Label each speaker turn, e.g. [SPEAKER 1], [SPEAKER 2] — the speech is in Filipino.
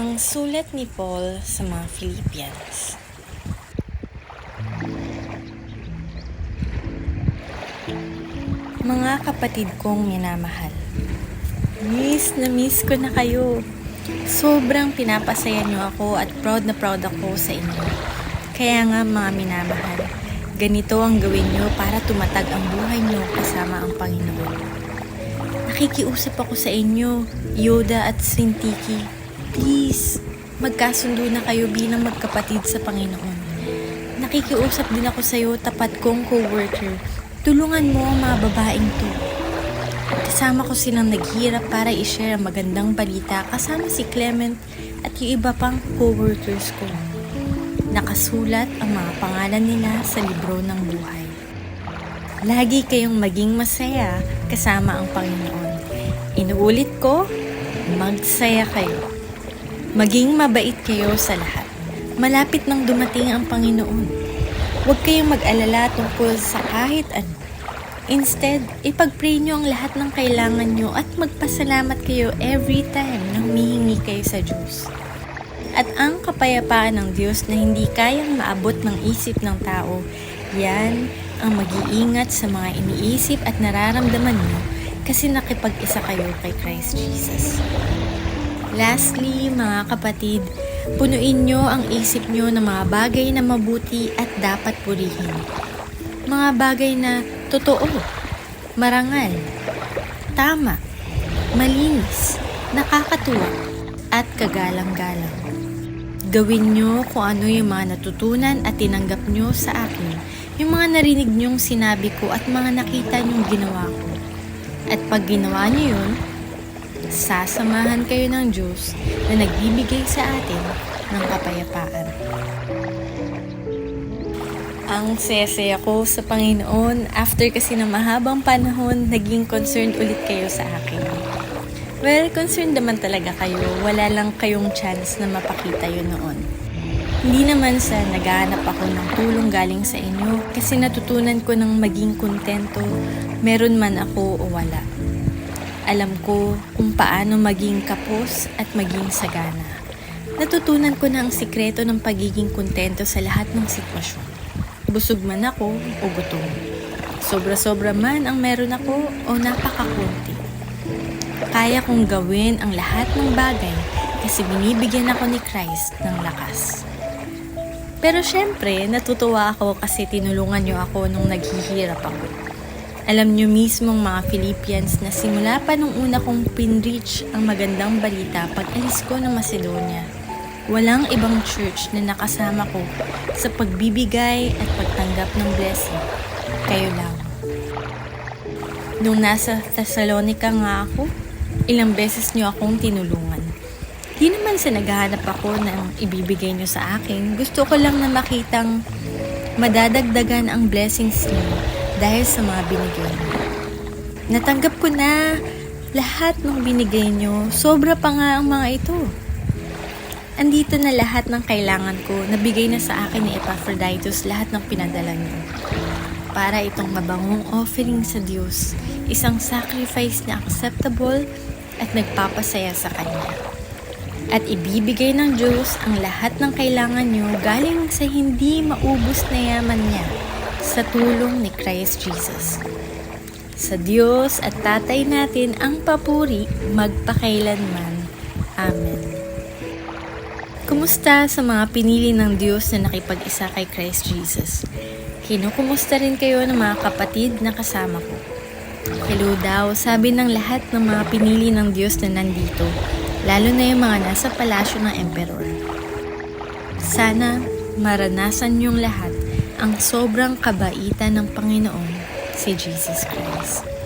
[SPEAKER 1] Ang sulat ni Paul sa mga Philippians. Mga kapatid kong minamahal, miss na miss ko na kayo. Sobrang pinapasaya niyo ako at proud na proud ako sa inyo. Kaya nga mga minamahal, ganito ang gawin niyo para tumatag ang buhay niyo kasama ang Panginoon. Nakikiusap ako sa inyo, Yoda at Sintiki. Please, magkasundo na kayo bilang magkapatid sa Panginoon. Nakikiusap din ako sa iyo, tapat kong co-worker. Tulungan mo ang mga babaeng to. Kasama ko silang naghirap para i-share ang magandang balita kasama si Clement at yung iba pang co-workers ko. Nakasulat ang mga pangalan nila sa libro ng buhay. Lagi kayong maging masaya kasama ang Panginoon. Inuulit ko, magsaya kayo. Maging mabait kayo sa lahat. Malapit nang dumating ang Panginoon. Huwag kayong mag-alala tungkol sa kahit ano. Instead, ipag-pray nyo ang lahat ng kailangan nyo at magpasalamat kayo every time na humihingi kayo sa Diyos. At ang kapayapaan ng Diyos na hindi kayang maabot ng isip ng tao, yan ang mag-iingat sa mga iniisip at nararamdaman nyo kasi nakipag-isa kayo kay Christ Jesus. Lastly, mga kapatid, punuin nyo ang isip nyo ng mga bagay na mabuti at dapat purihin. Mga bagay na totoo, marangal, tama, malinis, nakakatuwa, at kagalang-galang. Gawin nyo kung ano yung mga natutunan at tinanggap nyo sa akin, yung mga narinig nyong sinabi ko at mga nakita nyong ginawa ko. At pag ginawa nyo yun, sasamahan kayo ng Diyos na nagbibigay sa atin ng kapayapaan. Ang saya ko sa Panginoon after kasi na mahabang panahon, naging concerned ulit kayo sa akin. Well, concerned naman talaga kayo. Wala lang kayong chance na mapakita yun noon. Hindi naman sa naghahanap ako ng tulong galing sa inyo kasi natutunan ko ng maging kontento, meron man ako o wala. Alam ko kung paano maging kapos at maging sagana. Natutunan ko na ang sikreto ng pagiging kontento sa lahat ng sitwasyon. Busog man ako o gutom. Sobra-sobra man ang meron ako o napakakunti. Kaya kong gawin ang lahat ng bagay kasi binibigyan ako ni Christ ng lakas. Pero syempre, natutuwa ako kasi tinulungan niyo ako nung naghihirap ako. Alam niyo mismong mga Philippians na simula pa nung una kong pinreach ang magandang balita pag alis ko ng Macedonia. Walang ibang church na nakasama ko sa pagbibigay at pagtanggap ng blessing. Kayo lang. Nung nasa Thessalonica nga ako, ilang beses niyo akong tinulungan. Di naman sa naghahanap ako ng ibibigay niyo sa akin. Gusto ko lang na makitang madadagdagan ang blessings niyo dahil sa mga binigay niyo. Natanggap ko na lahat ng binigay niyo. Sobra pa nga ang mga ito. Andito na lahat ng kailangan ko. Nabigay na sa akin ni Epaphroditus lahat ng pinadala niyo. Para itong mabangong offering sa Diyos. Isang sacrifice na acceptable at nagpapasaya sa Kanya. At ibibigay ng Diyos ang lahat ng kailangan niyo galing sa hindi maubos na yaman niya sa tulong ni Christ Jesus. Sa Diyos at Tatay natin ang papuri magpakailanman. Amen. Kumusta sa mga pinili ng Diyos na nakipag-isa kay Christ Jesus? Kinukumusta rin kayo ng mga kapatid na kasama ko. Hello daw, sabi ng lahat ng mga pinili ng Diyos na nandito, lalo na yung mga nasa palasyo ng emperor. Sana maranasan niyong lahat ang sobrang kabaitan ng Panginoon, si Jesus Christ.